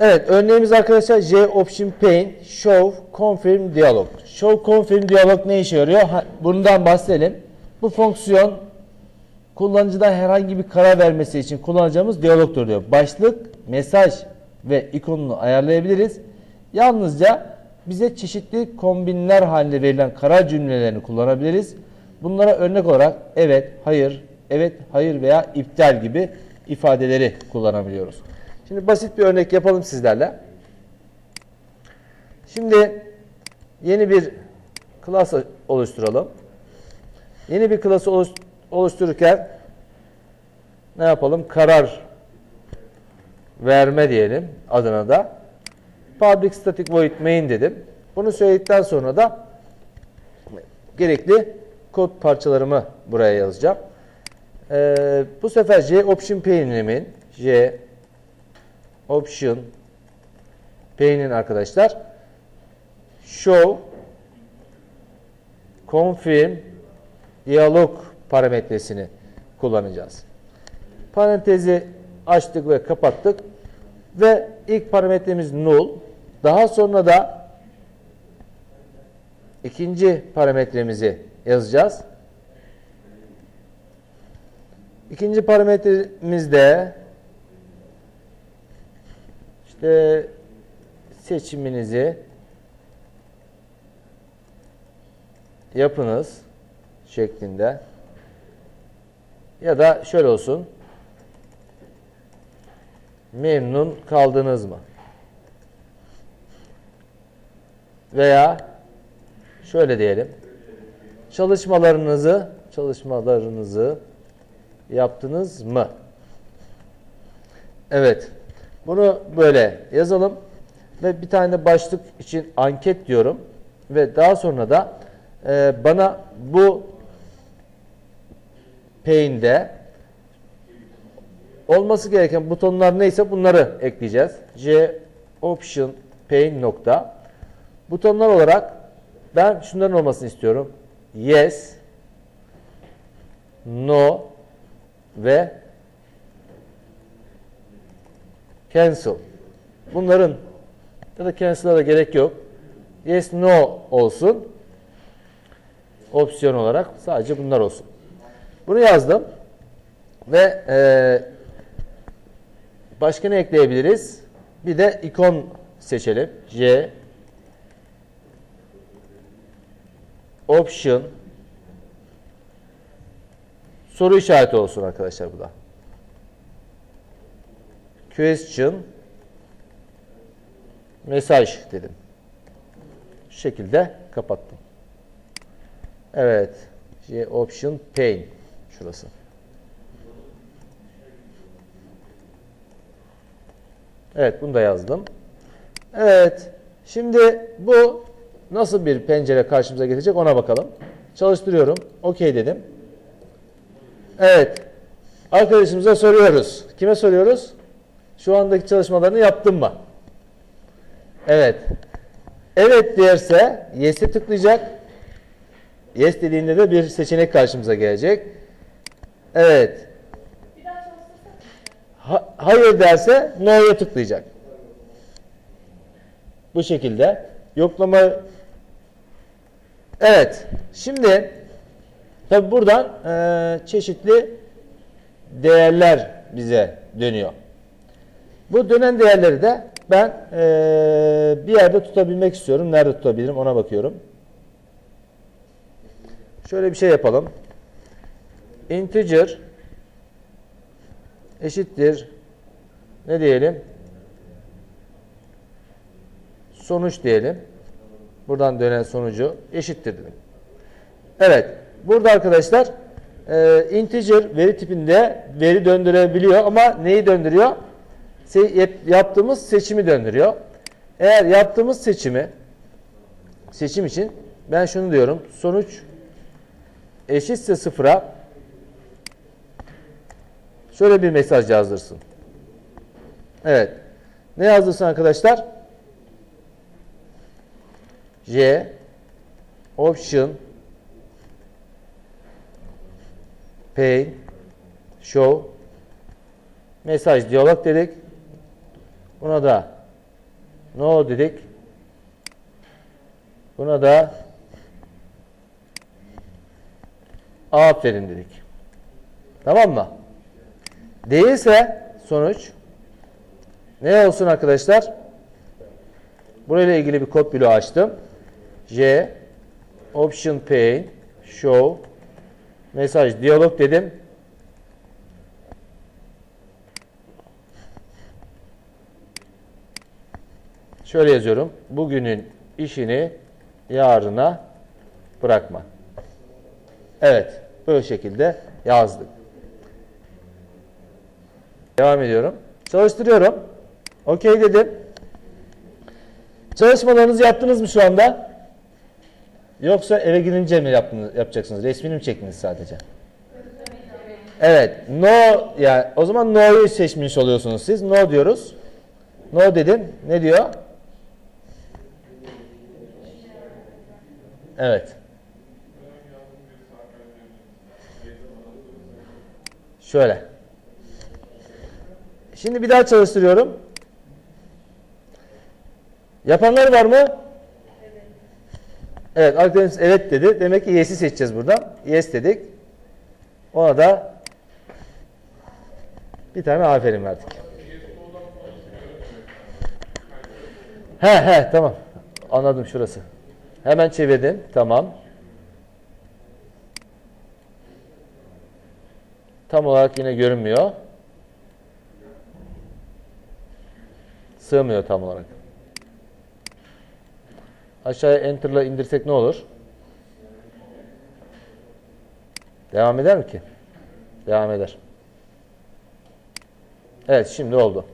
Evet örneğimiz arkadaşlar J option pane show confirm dialog. Show confirm dialog ne işe yarıyor? Ha, bundan bahsedelim. Bu fonksiyon kullanıcıda herhangi bir karar vermesi için kullanacağımız diyalogtur diyor. Başlık, mesaj ve ikonunu ayarlayabiliriz. Yalnızca bize çeşitli kombinler halinde verilen karar cümlelerini kullanabiliriz. Bunlara örnek olarak evet, hayır, evet, hayır veya iptal gibi ifadeleri kullanabiliyoruz. Şimdi basit bir örnek yapalım sizlerle. Şimdi yeni bir klas oluşturalım. Yeni bir klası oluş- oluştururken ne yapalım? Karar verme diyelim adına da. Public static void main dedim. Bunu söyledikten sonra da gerekli kod parçalarımı buraya yazacağım. Ee, bu sefer J option pane'imin J option pane'in arkadaşlar show confirm diyalog parametresini kullanacağız. Parantezi açtık ve kapattık ve ilk parametremiz null. Daha sonra da ikinci parametremizi yazacağız. İkinci parametremizde işte seçiminizi yapınız şeklinde ya da şöyle olsun memnun kaldınız mı? Veya şöyle diyelim çalışmalarınızı çalışmalarınızı yaptınız mı? Evet. Bunu böyle yazalım ve bir tane başlık için anket diyorum ve daha sonra da e, bana bu pane'de olması gereken butonlar neyse bunları ekleyeceğiz. J option pane nokta butonlar olarak ben şunların olmasını istiyorum. Yes, no ve cancel. Bunların ya da cancel'a da gerek yok. Yes, no olsun. Opsiyon olarak sadece bunlar olsun. Bunu yazdım. Ve e, başka ne ekleyebiliriz? Bir de ikon seçelim. J option soru işareti olsun arkadaşlar bu da. Question mesaj dedim. Şu şekilde kapattım. Evet. Option pane şurası. Evet bunu da yazdım. Evet. Şimdi bu nasıl bir pencere karşımıza gelecek ona bakalım. Çalıştırıyorum. Okey dedim. Evet. Arkadaşımıza soruyoruz. Kime soruyoruz? Şu andaki çalışmalarını yaptın mı? Evet. Evet derse yes'e tıklayacak. Yes dediğinde de bir seçenek karşımıza gelecek. Evet. Ha- hayır derse no'ya tıklayacak. Bu şekilde yoklama Evet. Şimdi tabi buradan eee, çeşitli değerler bize dönüyor. Bu dönen değerleri de ben eee, bir yerde tutabilmek istiyorum. Nerede tutabilirim ona bakıyorum. Şöyle bir şey yapalım. Integer eşittir ne diyelim? Sonuç diyelim. Buradan dönen sonucu eşittir dedim. Evet. Burada arkadaşlar e, integer veri tipinde veri döndürebiliyor ama neyi döndürüyor? Yaptığımız seçimi döndürüyor. Eğer yaptığımız seçimi seçim için ben şunu diyorum. Sonuç eşitse sıfıra şöyle bir mesaj yazdırsın. Evet. Ne yazdırsın arkadaşlar? J option pay show mesaj diyalog dedik. Buna da No dedik. Buna da aferin dedik. Tamam mı? Değilse sonuç ne olsun arkadaşlar? Burayla ilgili bir kod bloğu açtım. J option pane show mesaj diyalog dedim. Şöyle yazıyorum. Bugünün işini yarına bırakma. Evet. Böyle şekilde yazdık. Devam ediyorum. Çalıştırıyorum. Okey dedim. Çalışmalarınızı yaptınız mı şu anda? Yoksa eve gidince mi yaptınız, yapacaksınız? Resmini mi çektiniz sadece? Evet. No yani o zaman no'yu seçmiş oluyorsunuz siz. No diyoruz. No dedim. Ne diyor? Evet. Şöyle. Şimdi bir daha çalıştırıyorum. Yapanlar var mı? Evet. Arkadaşımız evet dedi. Demek ki yes'i seçeceğiz buradan. Yes dedik. Ona da bir tane aferin verdik. He he tamam. Anladım şurası. Hemen çevirdim. Tamam. Tam olarak yine görünmüyor. Sığmıyor tam olarak. Aşağıya enter'la indirsek ne olur? Devam eder mi ki? Devam eder. Evet şimdi oldu.